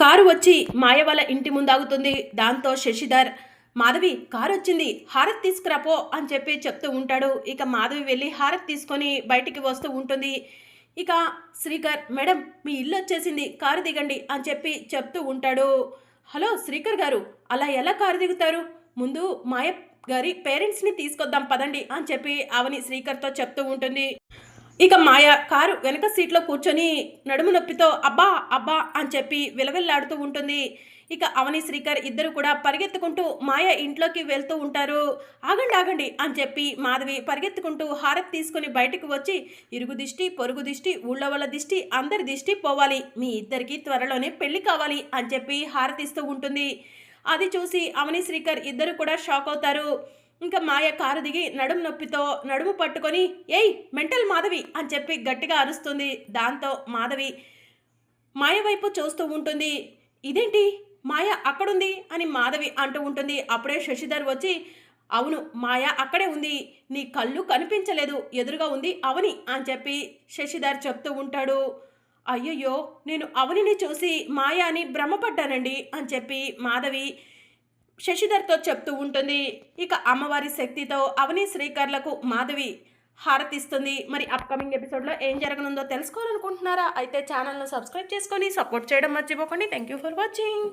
Car వచ్చి మాయ వాళ్ళ ఇంటి ముందు ఆగుతుంది దాంతో శశిధర్ మాధవి కారు వచ్చింది. హారత్ తీసుకురాపో అని చెప్పి చెప్తూ ఉంటాడు. ఇక మాధవి వెళ్ళి హారత్ తీసుకొని బయటికి వస్తూ ఉంటుంది. ఇక శ్రీకర్ మేడం మీ ఇల్లు వచ్చేసింది. కారు దిగండి అని చెప్పి చెప్తూ ఉంటాడు. హలో శ్రీకర్ గారు అలా ఎలా కారు దిగుతారు? ముందు మాయ గారి పేరెంట్స్ని తీసుకొద్దాం పదండి అని చెప్పి అవని శ్రీకర్తో చెప్తూ ఉంటుంది. ఇక మాయ కారు వెనక సీట్లో కూర్చొని నడుము నొప్పితో అబ్బా అబ్బా అని చెప్పి విలవిల్లాడుతూ ఉంటుంది. ఇక అవని శ్రీకర్ ఇద్దరు కూడా పరిగెత్తుకుంటూ మాయ ఇంట్లోకి వెళ్తూ ఉంటారు. ఆగండి ఆగండి అని చెప్పి మాధవి పరిగెత్తుకుంటూ హారత్ తీసుకుని బయటకు వచ్చి ఇరుగు దిష్టి పొరుగు దిష్టి ఊళ్ళో వాళ్ళ దిష్టి అందరి దిష్టి పోవాలి. మీ ఇద్దరికి త్వరలోనే పెళ్ళి కావాలి అని చెప్పి హారతిస్తూ ఉంటుంది. అది చూసి అవని శ్రీకర్ ఇద్దరు కూడా షాక్ అవుతారు. ఇంకా మాయ కారు దిగి నడుము నొప్పితో నడుము పట్టుకొని ఏయ్ మెంటల్ మాధవి అని చెప్పి గట్టిగా అరుస్తుంది. దాంతో మాధవి మాయ వైపు చూస్తూ ఉంటుంది. ఇదేంటి? మాయ అక్కడుంది? అని మాధవి అంటూ ఉంటుంది. అప్పుడే శశిధర్ వచ్చి అవును మాయ అక్కడే ఉంది. నీ కళ్ళు కనిపించలేదు. ఎదురుగా ఉంది అవని అని చెప్పి శశిధర్ చెప్తూ ఉంటాడు. అయ్యయ్యో నేను అవనిని చూసి మాయ అని భ్రమపడ్డానండి అని చెప్పి మాధవి శశిధర్తో చెప్తూ ఉంటుంది ఇక అమ్మవారి శక్తితో అవని శ్రీకర్లకు మాధవి హారతిస్తుంది. మరి అప్కమింగ్ ఎపిసోడ్లో ఏం జరగనుందో తెలుసుకోవాలనుకుంటున్నారా? అయితే ఛానల్ను సబ్స్క్రైబ్ చేసుకొని సపోర్ట్ చేయడం మర్చిపోకండి. Thank you for watching